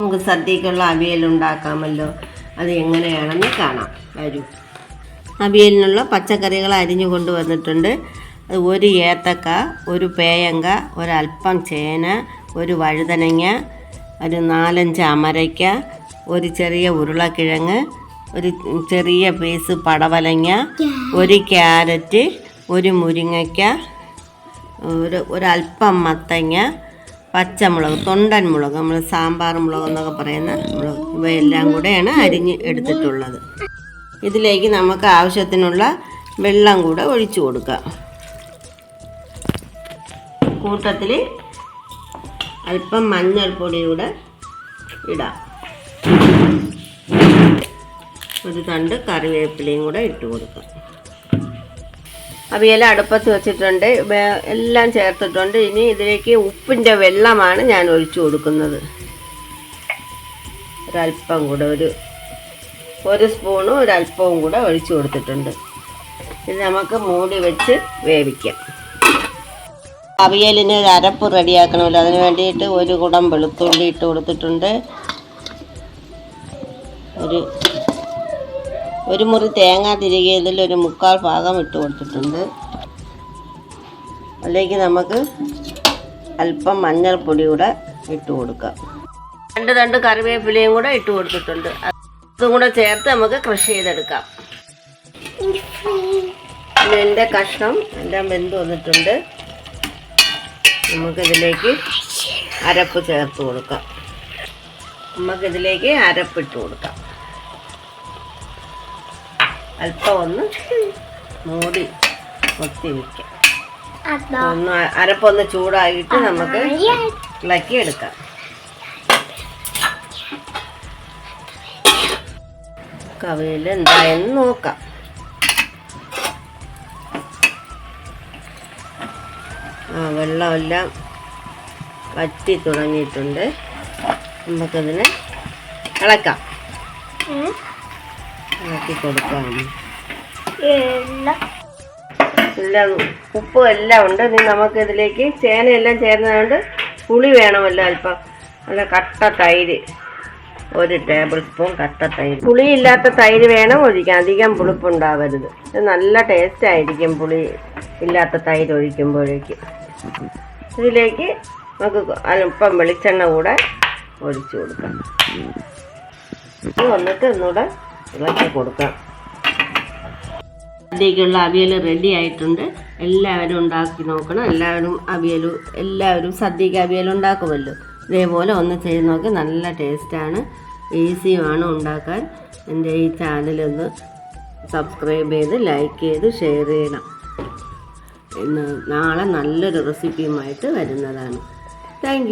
നമുക്ക് സദ്യക്കുള്ള അവിയൽ ഉണ്ടാക്കാമല്ലോ. അത് എങ്ങനെയാണെന്ന് കാണാം. വരൂ. അവിയലിനുള്ള പച്ചക്കറികൾ അരിഞ്ഞു കൊണ്ടുവന്നിട്ടുണ്ട്. ഒരു ഏത്തക്ക ഒരു പേയങ്ക ഒരൽപ്പം ചേന ഒരു വഴുതനങ്ങ ഒരു നാലഞ്ച് അമരയ്ക്ക ഒരു ചെറിയ ഉരുളക്കിഴങ്ങ് ഒരു ചെറിയ പീസ് പടവലങ്ങ ഒരു ക്യാരറ്റ് ഒരു മുരിങ്ങയ്ക്ക ഒരു ഒരല്പം മത്തങ്ങ പച്ചമുളക് തൊണ്ടൻ മുളക് നമ്മൾ സാമ്പാർ മുളക് എന്നൊക്കെ പറയുന്ന മുളക്. ഇവയെല്ലാം കൂടെയാണ് അരിഞ്ഞ് എടുത്തിട്ടുള്ളത്. ഇതിലേക്ക് നമുക്ക് ആവശ്യത്തിനുള്ള വെള്ളം കൂടെ ഒഴിച്ചു കൊടുക്കാം. കൂട്ടത്തിൽ അല്പം മഞ്ഞൾപ്പൊടി കൂടെ ഇടാം. ഒരു തണ്ട് കറിവേപ്പിലയും കൂടെ ഇട്ട് കൊടുക്കാം. അവിയൽ അടുപ്പത്ത് വെച്ചിട്ടുണ്ട്. എല്ലാം ചേർത്തിട്ടുണ്ട്. ഇനി ഇതിലേക്ക് ഉപ്പിന്റെ വെള്ളമാണ് ഞാൻ ഒഴിച്ചു കൊടുക്കുന്നത്. ഒരല്പം കൂടെ ഒരു ഒരു സ്പൂണും ഒരല്പവും കൂടെ ഒഴിച്ചു കൊടുത്തിട്ടുണ്ട്. ഇത് നമുക്ക് മൂടി വെച്ച് വേവിക്കാം. അവിയലിന് ഒരു അരപ്പ് റെഡിയാക്കണമല്ലോ. അതിന് വേണ്ടിയിട്ട് ഒരു കുടം വെളുത്തുള്ളി ഇട്ട് കൊടുത്തിട്ടുണ്ട്. ഒരു ഒരു മുറി തേങ്ങ തിരികിയതിൽ ഒരു മുക്കാൽ ഭാഗം ഇട്ട് കൊടുത്തിട്ടുണ്ട്. അതിലേക്ക് നമുക്ക് അല്പം മഞ്ഞൾപ്പൊടി കൂടെ ഇട്ട് കൊടുക്കാം. രണ്ട് രണ്ട് കറിവേപ്പിലയും കൂടെ ഇട്ട് കൊടുത്തിട്ടുണ്ട്. അതും കൂടെ ചേർത്ത് നമുക്ക് ക്രഷ് ചെയ്തെടുക്കാം. എന്റെ കഷ്ണം എല്ലാം വെന്ത് വന്നിട്ടുണ്ട്. നമുക്കിതിലേക്ക് അരപ്പ് ചേർത്ത് കൊടുക്കാം. നമുക്കിതിലേക്ക് അരപ്പിട്ട് കൊടുക്കാം. അല്പം ഒന്ന് മൂടി കൊത്തി വയ്ക്കാം ഒന്ന് അരപ്പൊന്ന് ചൂടായിട്ട് നമുക്ക് ഇളക്കി എടുക്കാം കവിയിൽ എന്തായെന്ന് നോക്കാം. ആ വെള്ളമെല്ലാം വറ്റി തുടങ്ങിയിട്ടുണ്ട്. നമുക്കതിനെ ഇളക്കാം. ഇളക്കി കൊടുക്കാം എല്ലാം. ഉപ്പും എല്ലാം ഉണ്ട്. ഇനി നമുക്ക് ഇതിലേക്ക് ചേനയെല്ലാം ചേർന്നതുകൊണ്ട് പുളി വേണമല്ലോ അല്പം. നല്ല കട്ട തൈര്. ഒരു ടേബിൾ സ്പൂൺ കട്ട തൈര്. പുളി ഇല്ലാത്ത തൈര് വേണം ഒഴിക്കാൻ. അധികം പുളിപ്പുണ്ടാവരുത്. ഇത് നല്ല ടേസ്റ്റ് ആയിരിക്കും പുളി ഇല്ലാത്ത തൈര് ഒഴിക്കുമ്പോഴേക്ക്. ഇതിലേക്ക് നമുക്ക് അല്പം വെളിച്ചെണ്ണ കൂടെ ഒഴിച്ചു കൊടുക്കാം. ഇത് വന്നിട്ട് ഒന്നുകൂടെ ഇളക്കി കൊടുക്കാം. അതിലേക്കുള്ള അവിയൽ റെഡി ആയിട്ടുണ്ട്. എല്ലാവരും ഉണ്ടാക്കി നോക്കണം. എല്ലാവരും അവിയൽ എല്ലാവരും സദ്യക്ക് അവിയൽ ഉണ്ടാക്കുമല്ലോ. ഇതേപോലെ ഒന്ന് ചെയ്ത് നോക്കി നല്ല ടേസ്റ്റാണ് ഈസിയുമാണ് ഉണ്ടാക്കാൻ. എന്റെ ഈ ചാനലൊന്ന് സബ്സ്ക്രൈബ് ചെയ്ത് ലൈക്ക് ചെയ്ത് ഷെയർ ചെയ്യണം. ഇന്ന് നാളെ നല്ലൊരു റെസിപ്പിയുമായിട്ട് വരുന്നതാണ്. താങ്ക്